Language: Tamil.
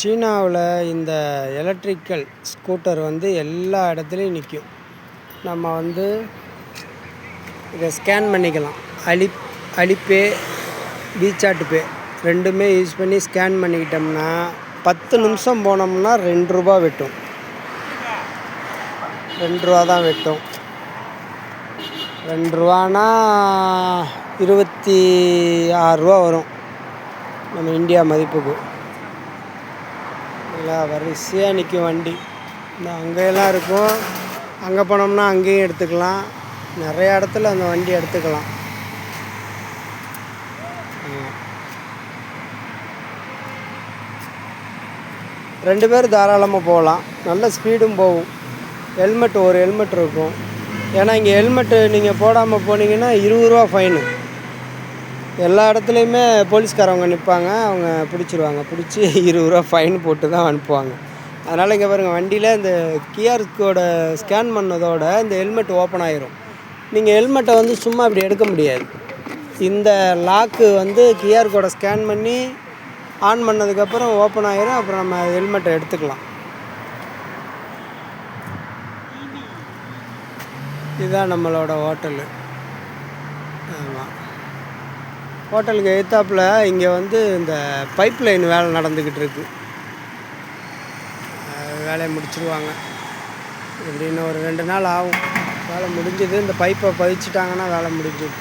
சீனாவில் இந்த எலக்ட்ரிக்கல் ஸ்கூட்டர் வந்து எல்லா இடத்துலையும் நிற்கும். நம்ம வந்து இதை ஸ்கேன் பண்ணிக்கலாம். அலி அலிப்பே பீச்சாட்டு பே ரெண்டுமே யூஸ் பண்ணி ஸ்கேன் பண்ணிக்கிட்டோம்னா பத்து நிமிஷம் போனோம்னா ரெண்டு ரூபா வெட்டும். ரெண்டு ரூபா தான் வெட்டும். ரெண்டு ரூபானா இருபத்தி ஆறுரூவா வரும். நம்ம இந்தியா மதிப்புக்கு. நல்லா வரிசையாக நிற்கும் வண்டி. இந்த அங்கேயெல்லாம் இருக்கும். அங்கே போனோம்னா அங்கேயும் எடுத்துக்கலாம். நிறைய இடத்துல அந்த வண்டி எடுத்துக்கலாம். ரெண்டு பேர் தாராளமாக போகலாம். நல்ல ஸ்பீடும் போகும். ஹெல்மெட் ஒரு ஹெல்மெட் இருக்கும். ஏன்னா இங்கே ஹெல்மெட்டு நீங்கள் போடாமல் போனீங்கன்னா இருபது ரூபா ஃபைனு. எல்லா இடத்துலையுமே போலீஸ்காரவங்க நிற்பாங்க அவங்க பிடிச்சிருவாங்க. பிடிச்சி இருபது ரூபா ஃபைன் போட்டு தான் அனுப்புவாங்க. அதனால் இங்கே பாருங்கள் வண்டியில் இந்த கியூஆர் கோடை ஸ்கேன் பண்ணதோட இந்த ஹெல்மெட் ஓப்பன் ஆயிரும். நீங்கள் ஹெல்மெட்டை வந்து சும்மா இப்படி எடுக்க முடியாது. இந்த லாக்கு வந்து கியூஆர் கோடை ஸ்கேன் பண்ணி ஆன் பண்ணதுக்கப்புறம் ஓப்பன் ஆயிரும் அப்புறம் நம்ம ஹெல்மெட்டை எடுத்துக்கலாம். இதுதான் நம்மளோட ஹோட்டலு. ஆமாம் ஹோட்டலுக்கு எதிர்த்தாப்புல இங்கே வந்து இந்த பைப் லைன் வேலை நடந்துக்கிட்டு இருக்கு. வேலையை முடிச்சிருவாங்க. எப்படின்னு ஒரு ரெண்டு நாள் ஆகும். வேலை முடிஞ்சது இந்த பைப்பை பதிச்சிட்டாங்கன்னா வேலை முடிஞ்சது